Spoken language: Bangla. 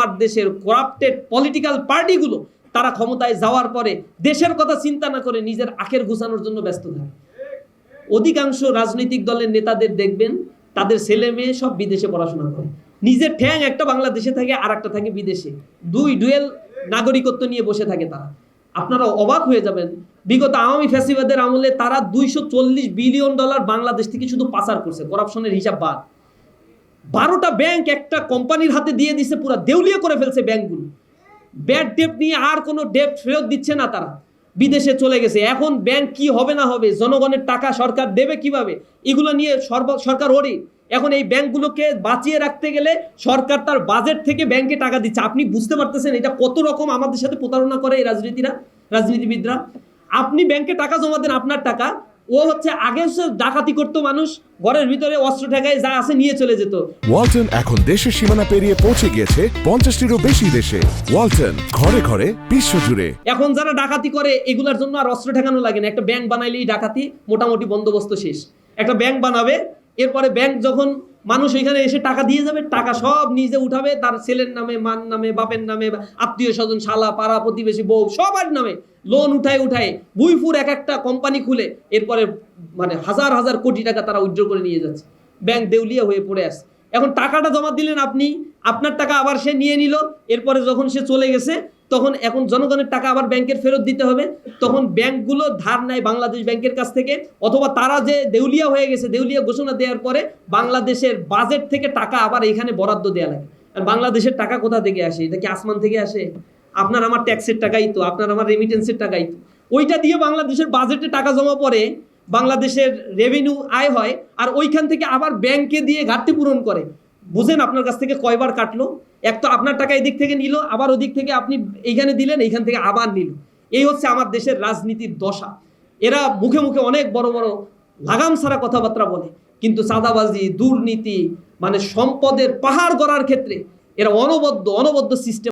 আমার দেশের করাপ্টেড পলিটিক্যাল পার্টিগুলো তারা ক্ষমতায় যাওয়ার পরে দেশের কথা চিন্তা না করে নিজের আখের ঘুষানোর জন্য ব্যস্ত থাকে। অধিকাংশ রাজনৈতিক দলের নেতাদের দেখবেন, তাদের ছেলে মেয়ে সব বিদেশে পড়াশোনা করে। নিজের ঠ্যাং একটা বাংলাদেশে থাকে, আর একটা থাকে বিদেশে। দুই ডুয়েল নাগরিকত্ব নিয়ে বসে থাকে তারা। আপনারা অবাক হয়ে যাবেন, বিগত আওয়ামী ফ্যাসিবাদের আমলে তারা দুইশো চল্লিশ বিলিয়ন ডলার বাংলাদেশ থেকে শুধু পাচার করছে। করাপশনের হিসাব বাদ। বারোটা ব্যাংক একটা কোম্পানির হাতে দিয়ে দিছে, পুরো দেউলিয়া করে ফেলছে ব্যাংকগুলো ব্যাড ডেপ নিয়ে আর কোনো ডেপ ফেরত দিচ্ছে না তারা। বিদেশে চলে গেছে। এখন ব্যাংক কি হবে না হবে, জনগণের টাকা সরকার দেবে কীভাবে? এগুলো নিয়ে সর্ব- সরকার ওরি এখন এই ব্যাংকগুলোকে বাঁচিয়ে রাখতে গেলে সরকার তার বাজেট থেকে ব্যাংকে টাকা দিচ্ছে। আপনি বুঝতে পারতেছেন এটা কত রকম আমাদের সাথে প্রতারণা করে এই রাজনীতিরা, রাজনীতিবিদরা? আপনি ব্যাংকে টাকা জমা দেন, আপনার টাকা ও হচ্ছে আগে ডাকাতি করতো মানুষ ঘরের ভিতরে অস্ত্র ঠেকায় যা আছে নিয়ে চলে যেত। ওয়ালটন এখন দেশের সীমানা পেরিয়ে পৌঁছে গিয়েছে পঞ্চাশটিরও বেশি দেশে। ওয়ালটন ঘরে ঘরে বিশ্বজুড়ে এখন যারা ডাকাতি করে এগুলার জন্য আর অস্ত্র ঠেকানো লাগে না। একটা ব্যাংক বানাইলেই ডাকাতি মোটামুটি বন্দোবস্ত শেষ। একটা ব্যাংক বানাবে এরপরে ব্যাংক যখন মানুষ এখানে এসে টাকা দিয়ে যাবে টাকা সব নিজে উঠাবে তার ছেলের নামে মান নামে বাপের নামে আত্মীয় স্বজন শালা পাড়া প্রতিবেশী বউ সবার নামে। লোন উঠায় উঠায় বুইফুর এক একটা কোম্পানি খুলে, এরপরে মানে হাজার হাজার কোটি টাকা তারা উইথড্র করে নিয়ে যাচ্ছে। ব্যাংক দেউলিয়া হয়ে পড়ে আসছে এখন টাকাটা জমা দিলেন আপনি, আপনার টাকা আবার সে নিয়ে নিল, এরপরে যখন সে চলে গেছে, তখন এখন জনগণের টাকা আবার ব্যাংকের ফেরত দিতে হবে। তখন ব্যাংকগুলো ধার নেয় বাংলাদেশ ব্যাংকের কাছ থেকে, অথবা তারা যে দেউলিয়া হয়ে গেছে, দেউলিয়া ঘোষণা দেওয়ার পরে বাংলাদেশের বাজেট থেকে টাকা আবার এখানে বরাদ্দ দেওয়া লাগে। আর বাংলাদেশের টাকা কোথা থেকে আসে? এটা কি আসমান থেকে আসে? আপনার আমার ট্যাক্সের টাকাই তো, আপনার আমার রেমিটেন্সের টাকাই তো। ওইটা দিয়ে বাংলাদেশের বাজেটে টাকা জমা পড়ে বাংলাদেশের রেভিনিউ আয় হয়, আর ওইখান থেকে আবার ব্যাংকে দিয়ে ঘাটতি পূরণ করে। বুঝেন আপনার কাছ থেকে কয়বার কাটলো? এক তো আপনার টাকা এদিক থেকে নিল, আবার ওদিক থেকে আপনি এইখানে দিলেন, এইখান থেকে আবার নিল। এই হচ্ছে আমার দেশের রাজনীতির দশা। এরা মুখে মুখে অনেক বড় বড় লাগাম ছাড়া কথাবার্তা বলে, কিন্তু চাঁদাবাজি, দুর্নীতি মানে সম্পদের পাহাড় গড়ার ক্ষেত্রে এরা অনবদ্য অনবদ্য সিস্টেম